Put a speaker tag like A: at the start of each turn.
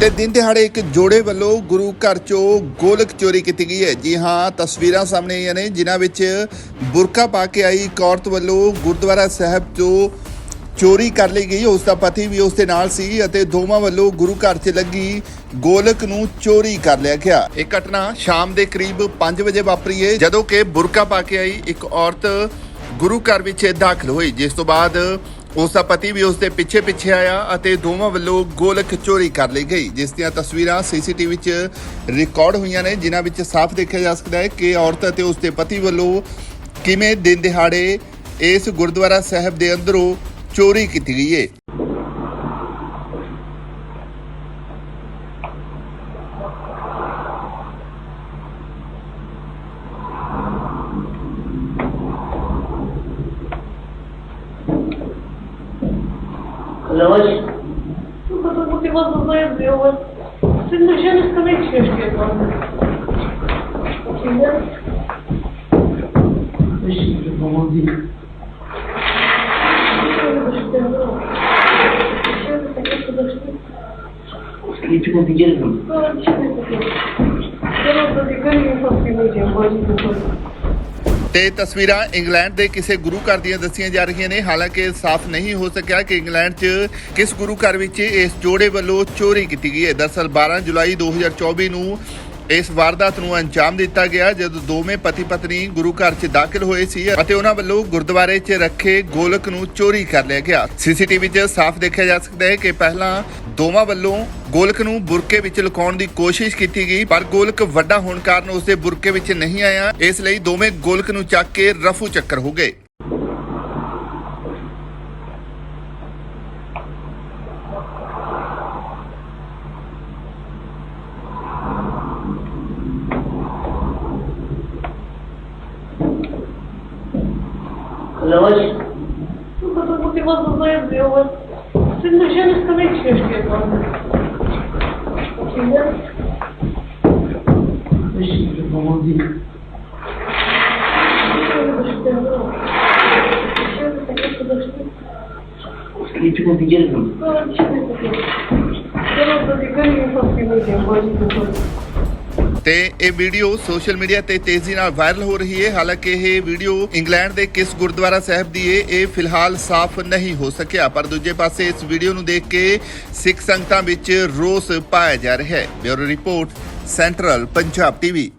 A: ਤੇ ਦਿਨ ਦਿਹਾੜੇ ਇੱਕ ਜੋੜੇ ਵੱਲੋਂ ਗੁਰੂ ਘਰ ਚੋਂ ਗੋਲਕ ਚੋਰੀ ਕੀਤੀ ਗਈ ਹੈ। ਜੀ ਹਾਂ, ਤਸਵੀਰਾਂ ਸਾਹਮਣੇ ਆਈਆਂ ਨੇ, ਜਿਨ੍ਹਾਂ ਵਿੱਚ ਬੁਰਕਾ ਪਾ ਕੇ ਆਈ ਇੱਕ ਔਰਤ ਵੱਲੋਂ ਗੁਰਦੁਆਰਾ ਸਾਹਿਬ ਤੋਂ ਚੋਰੀ ਕਰ ਲਈ ਗਈ। ਉਸ ਦਾ ਪਤੀ ਵੀ ਉਸ ਦੇ ਨਾਲ ਸੀ ਅਤੇ ਦੋਵਾਂ ਵੱਲੋਂ ਗੁਰੂ ਘਰ 'ਚ ਲੱਗੀ ਗੋਲਕ ਨੂੰ ਚੋਰੀ ਕਰ ਲਿਆ ਗਿਆ। ਇਹ ਘਟਨਾ ਸ਼ਾਮ ਦੇ ਕਰੀਬ 5 ਵਜੇ ਵਾਪਰੀ ਹੈ, ਜਦੋਂ ਕਿ ਬੁਰਕਾ ਪਾ ਕੇ ਆਈ ਇੱਕ ਔਰਤ ਗੁਰੂ ਘਰ ਵਿੱਚ ਦਾਖਲ ਹੋਈ। ਜਿਸ ਤੋਂ ਬਾਅਦ ਉਸ ਦਾ ਪਤੀ ਵੀ ਉਸ ਦੇ ਪਿੱਛੇ ਪਿੱਛੇ ਆਇਆ ਅਤੇ ਦੋਵਾਂ ਵੱਲੋਂ ਗੋਲਕ ਚੋਰੀ ਕਰ ਲਈ ਗਈ, ਜਿਸ ਦੀਆਂ ਤਸਵੀਰਾਂ ਸੀਸੀਟੀਵੀ 'ਚ ਰਿਕਾਰਡ ਹੋਈਆਂ ਨੇ, ਜਿਨ੍ਹਾਂ ਵਿੱਚ ਸਾਫ਼ ਦੇਖਿਆ ਜਾ ਸਕਦਾ ਹੈ ਕਿ ਔਰਤ ਅਤੇ ਉਸ ਦੇ ਪਤੀ ਵੱਲੋਂ ਕਿਵੇਂ ਦਿਨ ਦਿਹਾੜੇ ਇਸ ਗੁਰਦੁਆਰਾ ਸਾਹਿਬ ਦੇ ਅੰਦਰੋਂ ਚੋਰੀ ਕੀਤੀ ਗਈ ਹੈ
B: Лось.
C: Ну, потому что его заявилось. Ты нельзя не сказать, что я там.
B: Тебя? Защита, помоги. Ничего не делаем.
C: Что вообще не делаем? Я вам подвигаю, не совсем не делаем.
A: ਤੇ ਤਸਵੀਰਾਂ ਇੰਗਲੈਂਡ ਦੇ ਕਿਸੇ ਗੁਰੂ ਘਰ ਦੀਆਂ ਦੱਸੀਆਂ ਜਾ ਰਹੀਆਂ ਨੇ। ਹਾਲਾਂਕਿ ਸਾਫ਼ ਨਹੀਂ ਹੋ ਸਕਿਆ ਕਿ ਇੰਗਲੈਂਡ 'ਚ ਕਿਸ ਗੁਰੂ ਘਰ ਵਿੱਚ ਇਸ ਜੋੜੇ ਵੱਲੋਂ ਚੋਰੀ ਕੀਤੀ ਗਈ ਹੈ। ਦਰਅਸਲ 12 ਜੁਲਾਈ 2024 ਨੂੰ ਇਸ ਵਾਰਦਾਤ ਨੂੰ ਅੰਜਾਮ ਦਿੱਤਾ ਗਿਆ ਜਦੋਂ ਦੋਵੇਂ ਪਤੀ ਪਤਨੀ ਗੁਰੂ ਘਰ 'ਚ ਦਾਖਲ ਹੋਏ ਸੀ ਅਤੇ ਉਹਨਾਂ ਵੱਲੋਂ ਗੁਰਦੁਆਰੇ 'ਚ ਰੱਖੇ ਗੋਲਕ ਨੂੰ ਚੋਰੀ ਕਰ ਲਿਆ ਗਿਆ। ਸੀਸੀਟੀਵੀ 'ਚ ਸਾਫ਼ ਦੇਖਿਆ ਜਾ ਸਕਦਾ ਹੈ ਕਿ ਪਹਿਲਾਂ ਦੋਵਾਂ ਵੱਲੋਂ ਗੋਲਕ ਨੂੰ ਬੁਰਕੇ ਵਿੱਚ ਲੁਕਾਉਣ ਦੀ ਕੋਸ਼ਿਸ਼ ਕੀਤੀ ਗਈ, ਪਰ ਗੋਲਕ ਵੱਡਾ ਹੋਣ ਕਾਰਨ ਉਸਦੇ ਬੁਰਕੇ ਵਿੱਚ ਨਹੀਂ ਆਇਆ। ਇਸ ਲਈ ਦੋਵੇਂ ਗੋਲਕ ਨੂੰ ਚੱਕ ਕੇ ਰਫੂ ਚੱਕਰ ਹੋ ਗਏ।
B: Удалось?
C: Ну, потому что вас узнает, я вас... Ты начали сказать, что
B: я там. Спасибо, помоги. Скажите, мы где же?
A: Я вас забегаю, я вас не будем, ਤੇ ਇਹ ਵੀਡੀਓ ਸੋਸ਼ਲ ਮੀਡੀਆ ਤੇ ਤੇਜ਼ੀ ਨਾਲ ਵਾਇਰਲ ਹੋ ਰਹੀ ਹੈ। ਹਾਲਾਂਕਿ ਇਹ ਵੀਡੀਓ ਇੰਗਲੈਂਡ ਦੇ ਕਿਸ ਗੁਰਦੁਆਰਾ ਸਾਹਿਬ ਦੀ ਹੈ, ਇਹ ਫਿਲਹਾਲ ਸਾਫ਼ ਨਹੀਂ ਹੋ ਸਕਿਆ, ਪਰ ਦੂਜੇ ਪਾਸੇ ਇਸ ਵੀਡੀਓ ਨੂੰ ਦੇਖ ਕੇ ਸਿੱਖ ਸੰਗਤਾਂ ਵਿੱਚ ਰੋਸ ਪਾਇਆ ਜਾ ਰਿਹਾ ਹੈ। Bureau report, central Punjab TV.